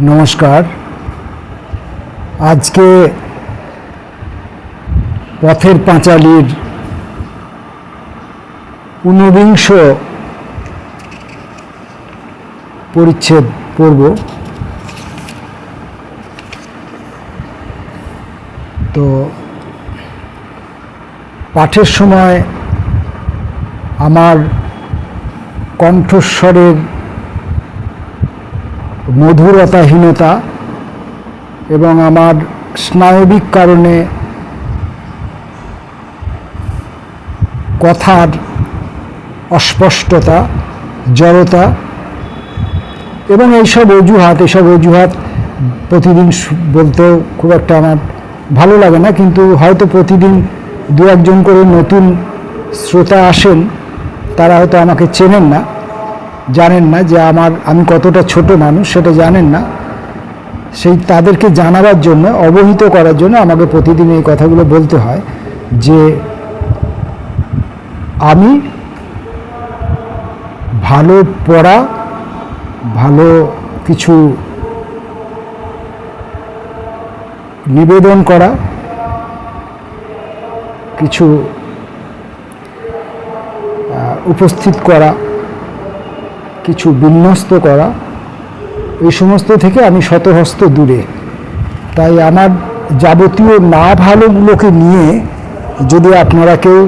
নমস্কার। আজকে পথের পাঁচালীর ঊনবিংশ পরিচ্ছেদ পড়ব তো পাঠের সময় আমার কণ্ঠস্বরের মধুরতাহীনতা এবং আমার স্নায়বিক কারণে কথার অস্পষ্টতা, জড়তা এবং এইসব অজুহাত এসব অজুহাত প্রতিদিন বলতেও খুব একটা আমার ভালো লাগে না। কিন্তু হয়তো প্রতিদিন দু একজন করে নতুন শ্রোতা আসেন, তারা হয়তো আমাকে চেনেন না। জানেন না যে আমার, আমি কতটা ছোট মানুষ, সেটা জানেন না। সেই তাদেরকে জানাবার জন্য, অবহিত করার জন্য আমাকে প্রতিদিন এই কথাগুলো বলতে হয় যে, আমি ভালো পড়া, ভালো কিছু নিবেদন করা, কিছু উপস্থিত করা কিছু বিন্যস্ত করা, এই সমস্ত থেকে আমি শতহস্ত দূরে। তাই আমার যাবতীয় না ভালোগুলোকে নিয়ে যদি আপনারা কেউ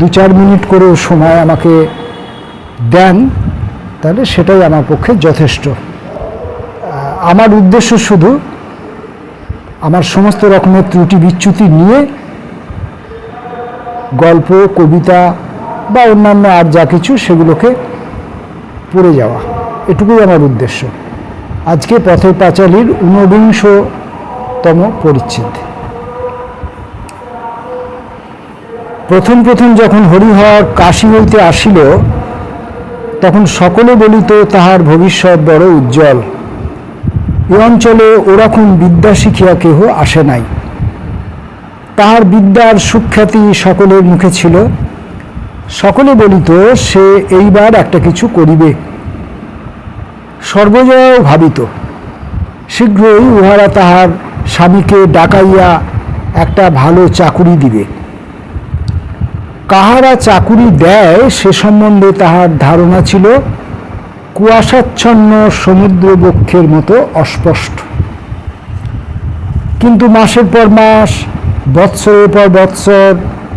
দু চার মিনিট করে সময় আমাকে দেন, তাহলে সেটাই আমার পক্ষে যথেষ্ট। আমার উদ্দেশ্য শুধু আমার সমস্ত রকমের ত্রুটি বিচ্যুতি নিয়ে গল্প, কবিতা বা অন্যান্য আর যা কিছু সেগুলোকে পড়ে যাওয়া। এটুকুই আমার উদ্দেশ্য। আজকে পথের পাঁচালীর ঊনবিংশতম পরিচ্ছেদ। প্রথম প্রথম যখন হরিহর কাশী হইতে আসিল, তখন সকলে বলিত, তাহার ভবিষ্যৎ বড় উজ্জ্বল। এ অঞ্চলে ওরকম বিদ্যা শিখিয়া কেহ আসে নাই। তাহার বিদ্যার সুখ্যাতি সকলের মুখে ছিল। সকলে বলিত, সে এইবার একটা কিছু করিবে। সর্বজয়াও ভাবিত। শীঘ্রই উহারা তাহার স্বামীকে ডাকাইয়া একটা ভালো চাকুরি দিবে। কাহারা চাকুরি দেয় সে সম্বন্ধে তাহার ধারণা ছিল, কুয়াশাচ্ছন্ন সমুদ্র বক্ষের মতো অস্পষ্ট। কিন্তু মাসের পর মাস, বৎসরের পর বৎসর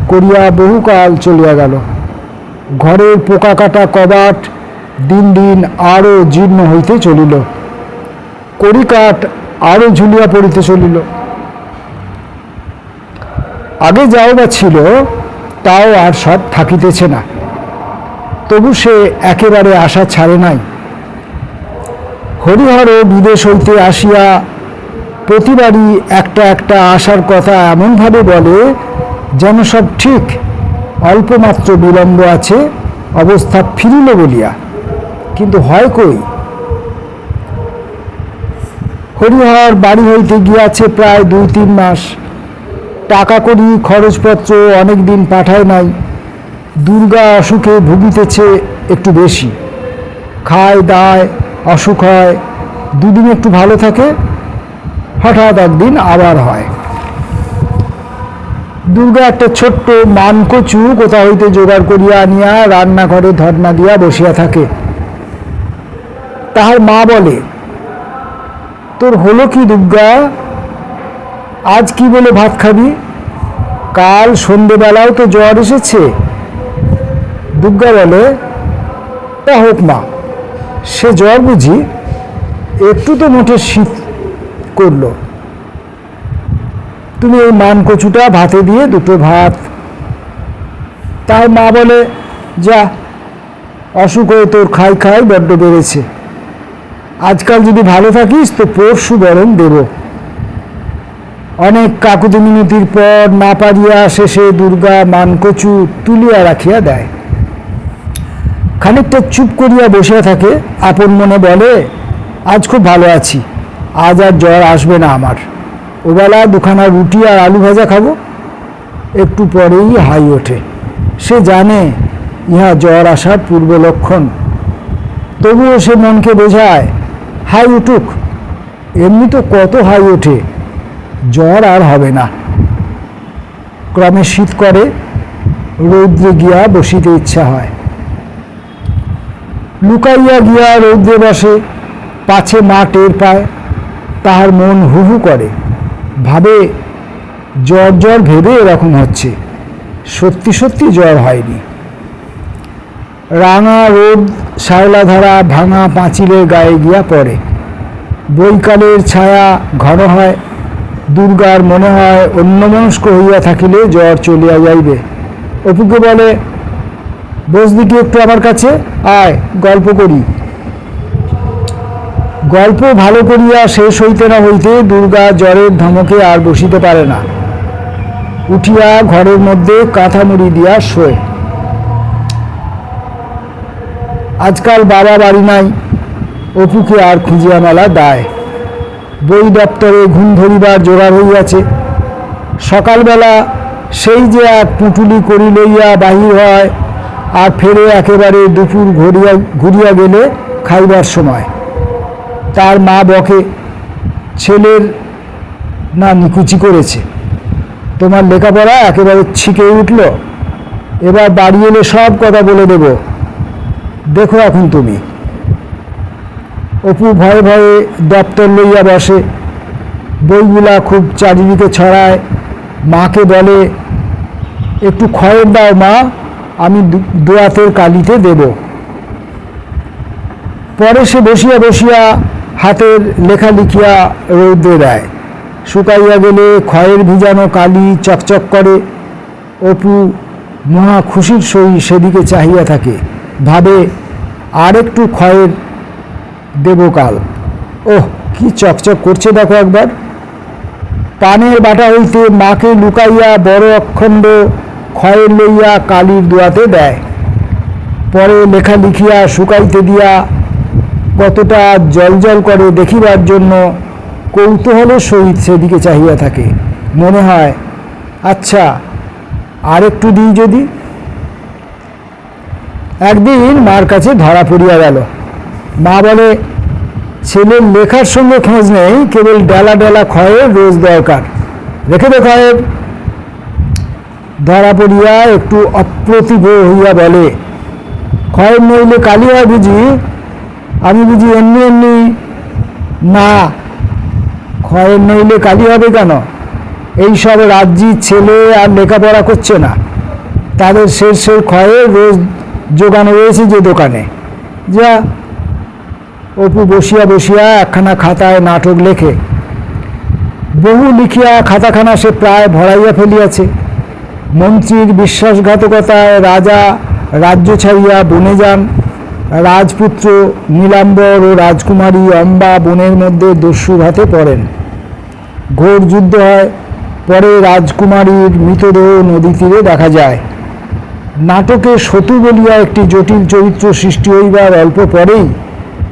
করিয়া বহুকাল চলিয়া গেল। ঘরের পোকা কাটা কবাট দিন দিন আরও জীর্ণ হইতে চলিল। কড়িকাঠ আরও ঝুলিয়া পড়িতে চলিল। আগে যাও বা ছিল, তাও আর সব থাকিতেছে না। তবু সে একেবারে আশা ছাড়ে নাই। হরিহর বিদেশ হইতে আসিয়া প্রতিবারই একটা একটা আসার কথা এমনভাবে বলে যেন সব ঠিক, অল্পমাত্র বিলম্ব আছে, অবস্থা ফিরিল বলিয়া। কিন্তু হয় কই? হরিহর বাড়ি হইতে গিয়াছে প্রায় দুই তিন মাস। টাকা করি খরচপত্র অনেক দিন পাঠায় নাই। দুর্গা অসুখে ভুগিতেছে একটু বেশি। খায়, দায়, অসুখ হয়, দুদিন একটু ভালো থাকে, হঠাৎ একদিন আবার হয়। দুর্গা একটা ছোট্ট মানকচু কোথা হইতে জোগাড় করিয়া আনিয়া রান্নাঘরে ধর্না দিয়া বসিয়া থাকে। তাহার মা বলে, তোর হলো কি দুর্গা? আজ কি বলে ভাত খাবি? কাল সন্ধেবেলাও তো জ্বর এসেছে। দুর্গা বলে, তা হোক মা, সে জ্বর বুঝি একটু তো মোটে শীত করল। তুমি এই মান কচুটা ভাতে দিয়ে দুটো ভাত তার মা বলে, যা, অসুখ হয়ে তোর খাই খাই বড্ড বেড়েছে। আজকাল যদি ভালো থাকিস, তো পরশু বরং দেব। অনেক কাকুতি মিনতির পর না পারিয়া শেষে দুর্গা মানকচু তুলিয়া রাখিয়া দেয়। খানিকটা চুপ করিয়া বসিয়া থাকে, আপন মনে বলে, আজ খুব ভালো আছি, আজ আর জ্বর আসবে না আমার। ওবেলা দুখানা রুটি আর আলু ভাজা খাব। একটু পরেই হাই ওঠে। সে জানে, ইহা জ্বর আসার পূর্ব লক্ষণ তবুও সে মনকে বোঝায় হাই উঠুক। এমনি তো কত হাই ওঠে, জ্বর আর হবে না। ক্রমে শীত করে, রৌদ্রে গিয়া বসিতে ইচ্ছা হয়। লুকাইয়া গিয়া রৌদ্রে বসে, পাছে মা টের পায়, তাহার মন হু হু করে। ভাবে, জ্বর জ্বর ভেবে এরকম হচ্ছে, সত্যি সত্যি জ্বর হয়নি। রাঙা রোদ শ্যাওলাধারা ভাঙা পাঁচিলের গায়ে গিয়া পড়ে। বৈকালের ছায়া ঘন হয়, দুর্গার মনে হয় অন্যমনস্ক হইয়া থাকিলে জ্বর চলিয়া যাইবে। অপুকে বলে বসবি কি একটু আমার কাছে আয়, গল্প করি। গল্প ভালো করিয়া শেষ হইতে না হইতে দুর্গা জ্বরের ধমকে আর বসিতে পারে না। উঠিয়া ঘরের মধ্যে কাঁথা মুড়ি দিয়া শোয়। আজকাল বাবা বাড়ি নাই, অপুকে আর খুঁজিয়া মেলা দায়। বই দপ্তরে ঘুম ধরিবার জোগাড় হইয়াছে। সকালবেলা সেই যে এক পুটুলি করি লইয়া বাহির হয়, আর ফেরে একেবারে দুপুর ঘুরিয়া ঘুরিয়া গেলে খাইবার সময়। তার মা বকে, ছেলের না নিকুচি করেছে। তোমার লেখাপড়া একেবারে ছিকে উঠল। এবার বাড়ি এলে সব কথা বলে দেব। দেখো এখন তুমি। অপু ভয়ে ভয়ে দপ্তর লইয়া বসে। বইগুলা খুব চারিদিকে ছড়ায়। মাকে বলে, একটু খয়ের দাও মা, আমি দোয়াতের কালিতে দেব। পরে সে বসিয়া বসিয়া হাতের লেখা লিখিয়া রৌদ্রে দেয়। শুকাইয়া গেলে খয়ের ভিজানো কালি চকচক করে। অপু মহা খুশির সহিত সেদিকে চাহিয়া থাকে। ভাবে আর একটু ক্ষয়ের দেব কাল ওহ, কি চকচক করছে দেখো একবার। পানের বাটা হইতে মাকে লুকাইয়া বড় অখণ্ড খয়ের লইয়া কালির দোয়াতে দেয়। পরে লেখা লিখিয়া শুকাইতে দিয়া কতটা জল করে দেখিবার জন্য কৌতূহলের সহিত সেদিকে চাহিয়া থাকে। মনে হয় আচ্ছা আর একটু দিই যদি। একদিন মার কাছে ধরা পড়িয়া গেল। মা বলে, ছেলের লেখার সঙ্গে খোঁজ নেই, কেবল ডেলা ডেলা খয়ের রোজ দরকার। রেখে দে খয়ের ধরা পড়িয়া একটু অপ্রতিভ হইয়া বলে খয়ের নইলে কালি হয় বুঝি? আমি বুঝি এমনি এমনি না খয়ের নইলে কালি হবে কেন? এইসব রাজ্যি ছেলে আর লেখাপড়া করছে না। তাদের শেষ খয়ের রোজ জোগানো রয়েছে যে দোকানে। যা অপু বসিয়া বসিয়া একখানা খাতায় নাটক লেখে। বহু লিখিয়া খাতাখানা সে প্রায় ভরাইয়া ফেলিয়াছে। মন্ত্রীর বিশ্বাসঘাতকতায় রাজা রাজ্য ছাড়িয়া বনে যান। রাজপুত্র নীলাম্বর ও রাজকুমারী অম্বা বনের মধ্যে দস্যুর হাতে পড়েন। ঘোর যুদ্ধ হয়, পরে রাজকুমারীর মৃতদেহ নদী তীরে দেখা যায়। নাটকে সতু বলিয়া একটি জটিল চরিত্র সৃষ্টি হইবার অল্প পরেই,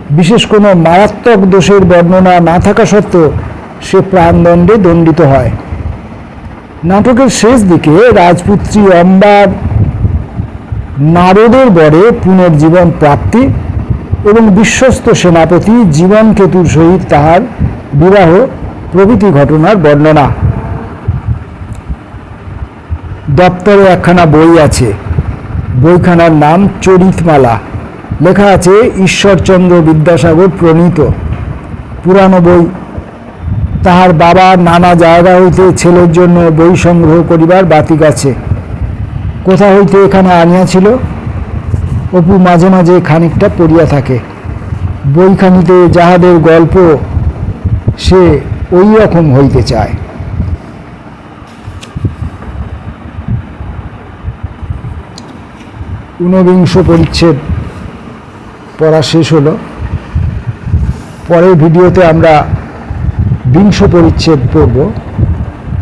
বিশেষ কোনো মারাত্মক দোষের বর্ণনা না থাকা সত্ত্বেও সে প্রাণদণ্ডে দণ্ডিত হয়। নাটকের শেষ দিকে রাজপুত্রী অম্বার নারদের বরে পুনর্জীবন প্রাপ্তি এবং বিশ্বস্ত সেনাপতি জীবন কেতুর সহিত তাহার বিবাহ প্রভৃতি ঘটনার বর্ণনা। দপ্তরে একখানা বই আছে। বইখানার নাম চরিতমালা। লেখা আছে ঈশ্বরচন্দ্র বিদ্যাসাগর প্রণীত। পুরানো বই। তাহার বাবা নানা জায়গা হইতে ছেলের জন্য বই সংগ্রহ করিবার বাতিক আছে। কোথা হইতে এখানে আনিয়াছিল? অপু মাঝে মাঝে খানিকটা পড়িয়া থাকে। বইখানিতে যাহাদের গল্প সে ওই রকম হইতে চায়। ঊনবিংশ পরিচ্ছেদ পড়া শেষ হলো। পরের ভিডিওতে আমরা বিংশ পরিচ্ছেদ পড়ব।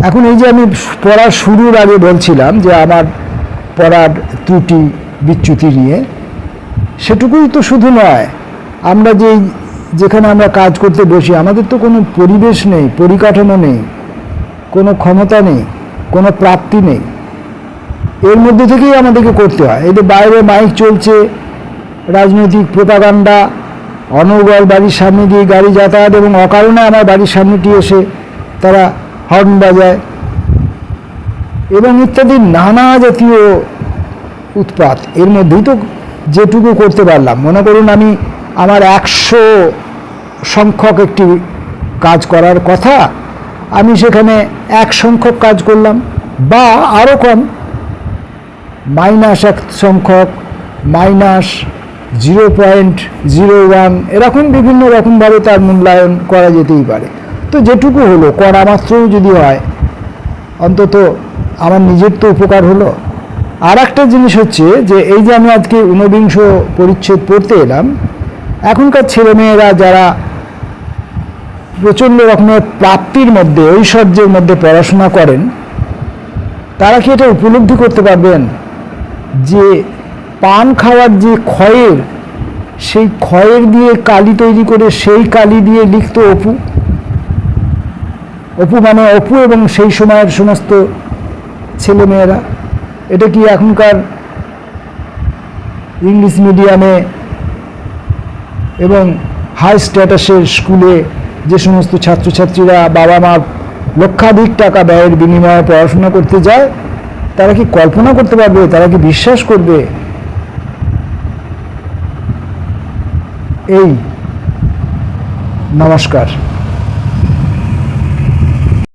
এখন এই যে আমি পড়া শুরুর আগে বলছিলাম যে আমার পড়ার ত্রুটি, বিচ্যুতি নিয়ে, সেটুকুই তো শুধু নয়, আমরা যেই, যেখানে আমরা কাজ করতে বসি, আমাদের তো কোনো পরিবেশ নেই, পরিকাঠামো নেই, কোনো ক্ষমতা নেই, কোনো প্রাপ্তি নেই। এর মধ্যে থেকেই আমাদেরকে করতে হয়। যে বাইরে মাইক চলছে, রাজনৈতিক প্রোপাগান্ডা অনর্গল বাড়ির সামনে দিয়ে গাড়ি যাতায়াত এবং অকারণে আমার বাড়ির সামনেটি এসে তারা হর্ন বাজায় এবং ইত্যাদি নানা জাতীয় উৎপাত। এর মধ্যেই তো যেটুকু করতে পারলাম। মনে করুন আমি আমার একশো সংখ্যক একটি কাজ করার কথা, আমি সেখানে এক সংখ্যক কাজ করলাম বা আরও কম মাইনাস এক সংখ্যক, minus zero point zero one, এরকম বিভিন্ন রকমভাবে তার মূল্যায়ন করা যেতেই পারে। তো যেটুকু হলো, করা মাত্রও যদি হয়, অন্তত আমার নিজের তো উপকার হলো। আর একটা জিনিস হচ্ছে যে, এই যে আমি আজকে ঊনবিংশ পরিচ্ছেদ পড়তে এলাম, এখনকার ছেলেমেয়েরা যারা প্রচণ্ড রকমের প্রাপ্তির মধ্যে, ঐশ্বর্যের মধ্যে পড়াশোনা করেন, তারা কি এটা উপলব্ধি করতে পারবেন? যে পান খাওয়ার যে ক্ষয়ের, সেই ক্ষয়ের দিয়ে কালি তৈরি করে সেই কালি দিয়ে লিখত অপু। অপু মানে অপু এবং সেই সময়ের সমস্ত ছেলেমেয়েরা। এটা কি এখনকার ইংলিশ মিডিয়ামে এবং হাই স্ট্যাটাসের স্কুলে যে সমস্ত ছাত্রছাত্রীরা বাবা মা লক্ষাধিক টাকা ব্যয়ের বিনিময়ে পড়াশোনা করতে যায় তারা কি কল্পনা করতে পারবে? তারা কি বিশ্বাস করবে? এই নমস্কার।